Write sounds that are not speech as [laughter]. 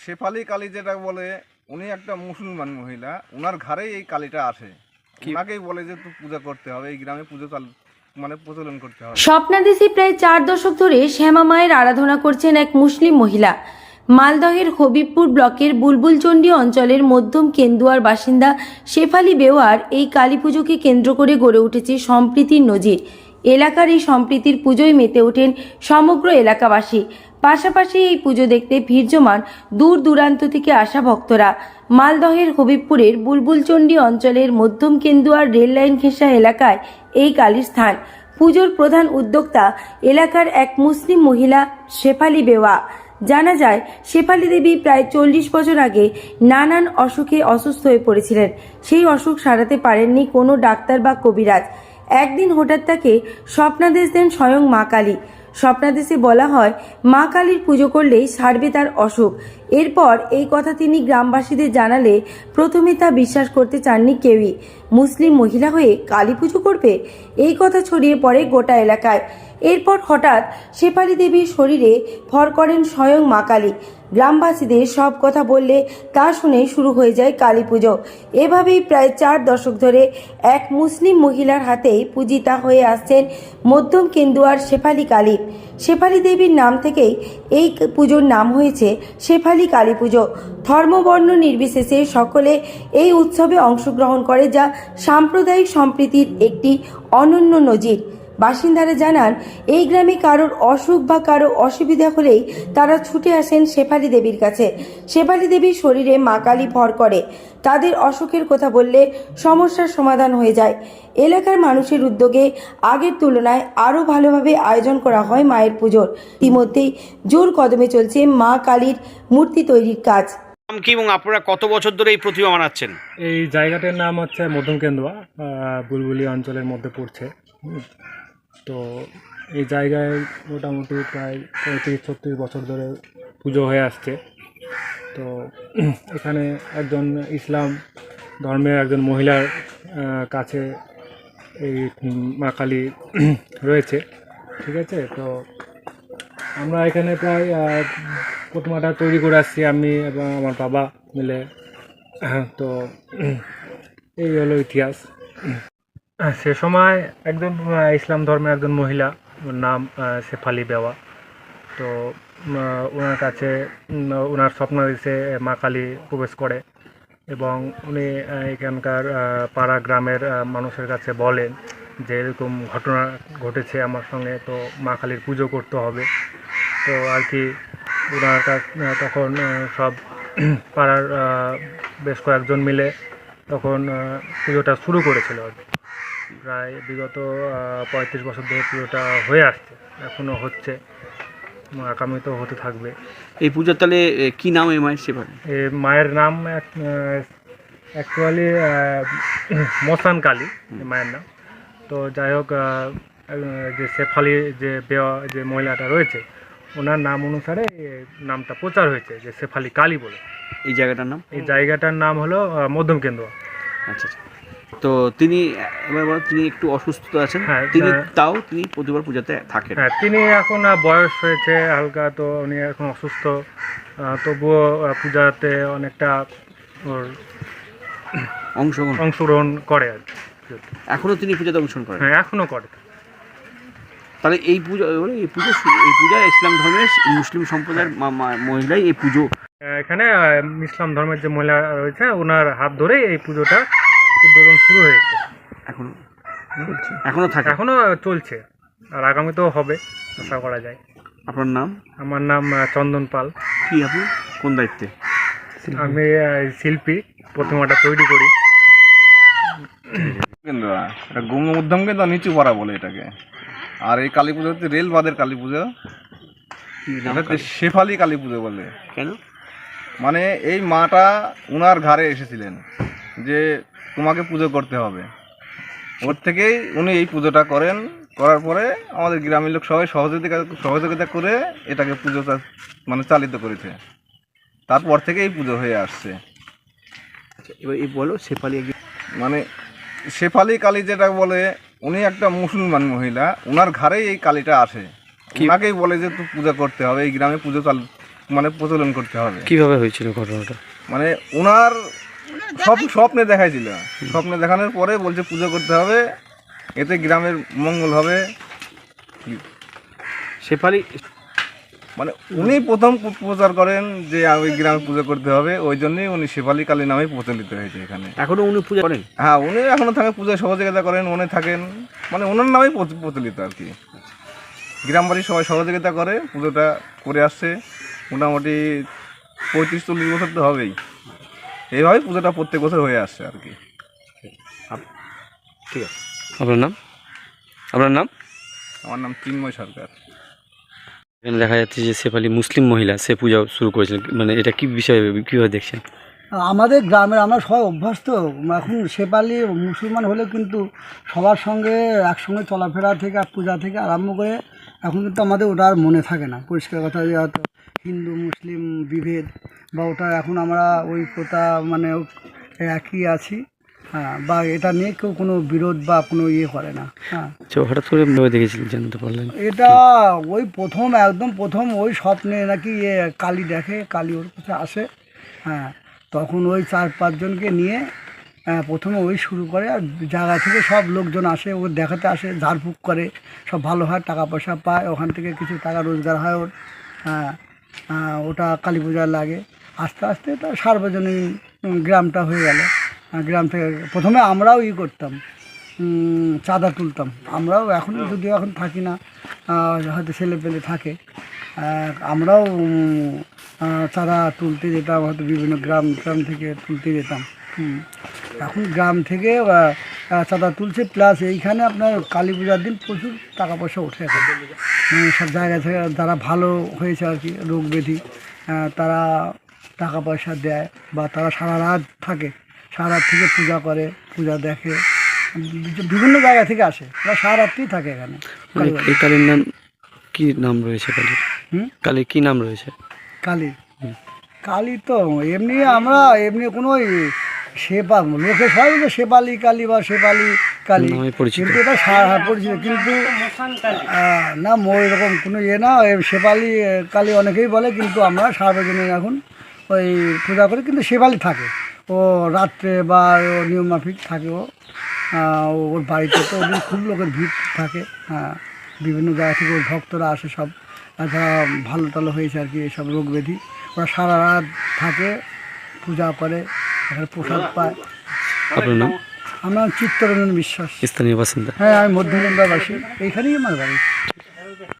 শেফালি কালী যেটা বলে উনি একটা মুসলমান মহিলা ওনার ঘরেই এই কালীটা আসে। ওনাকেই বলে যে তুই পূজা করতে হবে এই গ্রামে পুজো চাল মানে প্রচলন করতে হবে। স্বপ্নাদেশী প্রায় চার দশক ধরে শ্যামা মায়ের আরাধনা করছেন এক মুসলিম মহিলা। মালদহের হবিবপুর ব্লকের বুলবুলচণ্ডী অঞ্চলের মধ্যম কেন্দুয়ার বাসিন্দা শেফালি বেওয়ার এই কালী পুজোকে কেন্দ্র করে গড়ে উঠেছে সম্প্রীতির নজির। এলাকার এই সম্প্রীতির পুজোয় মেতে ওঠেন সমগ্র এলাকাবাসী। পাশাপাশি এই পুজো দেখতে ভিড় জমান দূর দূরান্ত থেকে আসা ভক্তরা। মালদহের হবিবপুরের বুলবুলচণ্ডী অঞ্চলের মধ্যম কেন্দুয়ার রেললাইন ঘেঁষা এলাকায় এই কালীর স্থান। পুজোর প্রধান উদ্যোক্তা এলাকার এক মুসলিম মহিলা শেফালি বেওয়া। জানা যায়, শেফালি দেবী প্রায় চল্লিশ বছর আগে নানান অসুখে অসুস্থ হয়ে পড়েছিলেন। সেই অসুখ সারাতে পারেননি কোনো ডাক্তার বা কবিরাজ। একদিন হঠাৎ তাকে স্বপ্নাদেশ দেন স্বয়ং মা কালী। স্বপ্নাদেশে বলা হয়, মা কালীর পুজো করলেই সারবে তার অসুখ। এরপর এই কথা তিনি গ্রামবাসীদের জানালে প্রথমে তা বিশ্বাস করতে চাননি কেউই। মুসলিম মহিলা হয়ে কালী পুজো করবে? এই কথা ছড়িয়ে পড়ে গোটা এলাকায়। এরপর হঠাৎ শেফালি দেবীর শরীরে ভর করেন স্বয়ং মা কালী। গ্রামবাসীদের সব কথা বললে তা শুনে শুরু হয়ে যায় কালী পুজো। এভাবেই প্রায় চার দশক ধরে এক মুসলিম মহিলার হাতেই পূজিতা হয়ে আসছেন মধ্যম কেন্দুয়ার শেফালি কালী। শেফালি দেবীর নাম থেকেই এই পুজোর নাম হয়েছে শেফালি কালী পুজো। ধর্মবর্ণ নির্বিশেষে সকলে এই উৎসবে অংশগ্রহণ করে যা সাম্প্রদায়িক সম্প্রীতির একটি অনন্য নজির। বাসিন্দারা জানান এই গ্রামে কারোর অসুখ বা কারও অসুবিধা হলেই তারা ছুটে আসেন শেফালি দেবীর কাছে। শেফালি দেবীর শরীরে মা কালী ভর করে। তাদের অসুখের কথা বললে সমস্যার সমাধান হয়ে যায়। এলাকার মানুষের উদ্যোগে আগের তুলনায় আরও ভালোভাবে আয়োজন করা হয় মায়ের পুজোর। ইতিমধ্যেই জোর কদমে চলছে মা কালীর মূর্তি তৈরির কাজ। নাম কি এবং আপনারা কত বছর ধরে এই প্রতিমা বানাচ্ছেন? এই জায়গাটার নাম হচ্ছে মধ্যম বুলবুলি অঞ্চলের মধ্যে পড়ছে। তো এই জায়গায় মোটামুটি প্রায় পঁয়ত্রিশ, ছত্রিশ বছর ধরে পুজো হয়ে আসছে। তো এখানে একজন ইসলাম ধর্মের একজন মহিলার কাছে এই মা কালী [clears throat] রয়েছে, ঠিক আছে? তো আমরা এখানে প্রায় প্রতিমাটা তৈরি করে আসছি আমি এবং আমার বাবা মিলে। [clears throat] তো এই হলো ইতিহাস। সে সময় একজন ইসলাম ধর্মের একজন মহিলা নাম শেফালি বেওয়া তো ওনার কাছে ওনার স্বপ্ন দিছে মা কালী প্রবেশ করে এবং উনি এখানকার পাড়া গ্রামের মানুষের কাছে বলেন যে এরকম ঘটনা ঘটেছে আমার সঙ্গে, তো মা কালীর পুজো করতে হবে তো আর কি, ওনার কাছ তখন সব [clears throat] পাড়ার বেশ কয়েকজন মিলে তখন পুজোটা শুরু করেছিল আর কি। প্রায় বিগত পঁয়ত্রিশ বছর ধরে পুজোটা হয়ে আসছে এখনও হচ্ছে আগামীতেও হতে থাকবে। এই পুজোর তাহলে কি নাম এই মায়ের সেবা মায়ের নাম অ্যাকচুয়ালি মসান কালী মায়ের নাম। তো যাই হোক যে শেফালি যে বেওয়া যে মহিলাটা রয়েছে ওনার নাম অনুসারে নামটা প্রচার হয়েছে যে শেফালি কালী বলে। এই জায়গাটার নাম? এই জায়গাটার নাম হলো মধ্যম কেন্দ্র আচ্ছা আচ্ছা। তো তিনি এবার বলো, তিনি একটু অসুস্থ আছেন। হ্যাঁ, তিনি হ্যাঁ। তাও তিনি প্রতিবার পূজাতে থাকেন। হ্যাঁ তিনি এখন আহ, বয়স হয়েছে হালকা তো উনি এখন অসুস্থ। আহ, তবুও আহ, পূজাতে অনেকটা ওর অংশগ্রহণ। অংশগ্রহণ করে আর কি। এখনও তিনি পূজাতে অংশগ্রহণ করেন? হ্যাঁ এখনও করে। তাহলে এই পুজো বলে এই পুজো এই পূজা ইসলাম ধর্মের মুসলিম সম্প্রদায়ের মা- মা- মহিলাই এই পুজো। আহ, এখানে আহ, ইসলাম ধর্মের যে মহিলা রয়েছে ওনার হাত ধরে এই পুজোটা উদ্বোধন শুরু হয়েছে। এখনও? এখনও থাকে? এখনও চলছে। আর আগামীতেও হবে আশা করা যায়। আপনার নাম? আমার নাম চন্দন পাল। কি আপনি? কোন দায়িত্বে? আমি শিল্পী। প্রতিমাটা তৈরি করি। গৌম মধ্যম নিচু পাড়া বলে এটাকে। আর এই কালী পুজো হচ্ছে রেল বাদের কালী পুজো। শেফালি কালী পুজো বলে। কেন? মানে এই মাটা উনার ঘরে এসেছিলেন। যে তোমাকে পুজো করতে হবে। ওর থেকেই উনি এই পুজোটা করেন করার পরে আমাদের গ্রামের লোক সবাই সহযোগিতা সহযোগিতা করে এটাকে পুজো মানে চালিত করেছে। তারপর থেকে এই পুজো হয়ে আসছে। আচ্ছা, এবার এই বলো শেফালি মানে শেফালি কালী যেটা বলে উনি একটা মুসলমান মহিলা ওনার ঘরেই এই কালীটা আসে। ওনাকেই বলে যে তুই পূজা করতে হবে এই গ্রামে পুজো চাল মানে প্রচলন করতে হবে। কীভাবে হয়েছিল ঘটনাটা? মানে ওনার সব স্বপ্নে দেখাইছিল। স্বপ্নে দেখানোর পরে বলছে পুজো করতে হবে এতে গ্রামের মঙ্গল হবে। শেফালি মানে উনি প্রথম প্রচার করেন যে ওই গ্রামে পুজো করতে হবে ওই জন্যই উনি শেফালি কালী নামে প্রচলিত হয়েছে এখানে। এখনও উনি পূজা করেন? হ্যাঁ উনি এখনও থাকে পূজায় সহযোগিতা করেন উনি থাকেন। মানে ওনার নামেই প্রচলিত আর কি। গ্রামবাড়ির সবাই সহযোগিতা করে পুজোটা করে আসছে। মোটামুটি পঁয়ত্রিশ চল্লিশ বছর তো হবেই। এইভাবে পুজোটা প্রত্যেক বছর হয়ে আসছে আর কি। ঠিক আছে। আপনার নাম? আপনার নাম? আমার নাম চিন্ময় সরকার। এখানে দেখা যাচ্ছে যে শেফালি মুসলিম মহিলা সে পূজা শুরু করেছেন মানে এটা কি বিষয়ে কীভাবে দেখছেন? আমাদের গ্রামের আমরা সবাই অভ্যস্ত। এখন সেপালি মুসলমান হলে কিন্তু সবার সঙ্গে একসঙ্গে চলাফেরা থেকে আর পূজা থেকে আরম্ভ করে এখন কিন্তু আমাদের ওটা আর মনে থাকে না। পরিষ্কার কথা যে হয়তো হিন্দু মুসলিম বিভেদ। বা ওটা এখন আমরা ওই কথা মানে একই আছি। হ্যাঁ বা এটা নিয়ে কেউ কোনো বিরোধ বা কোনো ইয়ে করে না। হ্যাঁ। আচ্ছা হঠাৎ করে দেখেছিলেন জানতে পারলেন। এটা ওই প্রথম একদম প্রথম ওই স্বপ্নে নাকি ইয়ে কালী দেখে কালী ওর কাছে আসে। হ্যাঁ তখন ওই চার পাঁচজনকে নিয়ে আহ, প্রথমে ওই শুরু করে আর জায়গা থেকে সব লোকজন আসে ও দেখাতে আসে ঝাড়ফুঁক করে সব ভালো হয় টাকা পয়সা পায় ওখান থেকে কিছু টাকা রোজগার হয় ওর। হ্যাঁ আহ, ওটা কালী পূজার লাগে। আস্তে আস্তে তো সার্বজনীন গ্রামটা হয়ে গেল। গ্রাম থেকে প্রথমে আমরাও ই করতাম চাঁদা তুলতাম। আমরাও এখন যদিও এখন থাকি না হয়তো ছেলে পেলে থাকে। আমরাও চাঁদা তুলতে যেতাম, হয়তো বিভিন্ন গ্রাম গ্রাম থেকে তুলতে যেতাম। এখন গ্রাম থেকে চাঁদা তুলছে, প্লাস এইখানে আপনার কালী পূজার দিন প্রচুর টাকা পয়সা ওঠে এখন। মানে সব জায়গা থেকে যারা ভালো হয়েছে আর কি, রোগ ব্যাধি তারা টাকা পয়সা দেয় বা তারা সারা রাত থাকে সারা রাত থেকে পূজা করে পূজা দেখে বিভিন্ন জায়গা থেকে আসে। তারা সারা রাত্রি থাকে এখানে। মানে এই কালীর নাম কি নাম রয়েছে কালীর? হুম? কালীর কি নাম রয়েছে? কালী। কালী তো এমনি আমরা এমনি কোনো সেপা লোকে সবাই বলে শেপালি কালী বা শেপালি কালী। কিন্তু এটা সারা পরিচিত। কিন্তু না মোর এরকম কোনো ইয়ে না ওই শেপালি কালী অনেকেই বলে কিন্তু আমরা সার্বজনীন এখন। ওই পূজা করি কিন্তু শেপালি থাকে। ও রাত্রে বা ও নিয়মমাফিক থাকে ও। ওর বাড়িতে তো ওদের খুব লোকের ভিড় থাকে। হ্যাঁ বিভিন্ন জায়গা থেকে ওর ভক্তরা আসে সব। আচ্ছা ভালো টালো হয়েছে আর কি এসব রোগ ব্যাধি। ওরা সারা রাত থাকে পূজা করে এখানে প্রসাদ পায়। আপনার নাম? আমার চিত্তরঞ্জন বিশ্বাস। স্থানীয় বাসিন্দা। হ্যাঁ আমি মধ্যমন্দাবাসী এইখানেই আমার বাড়ি।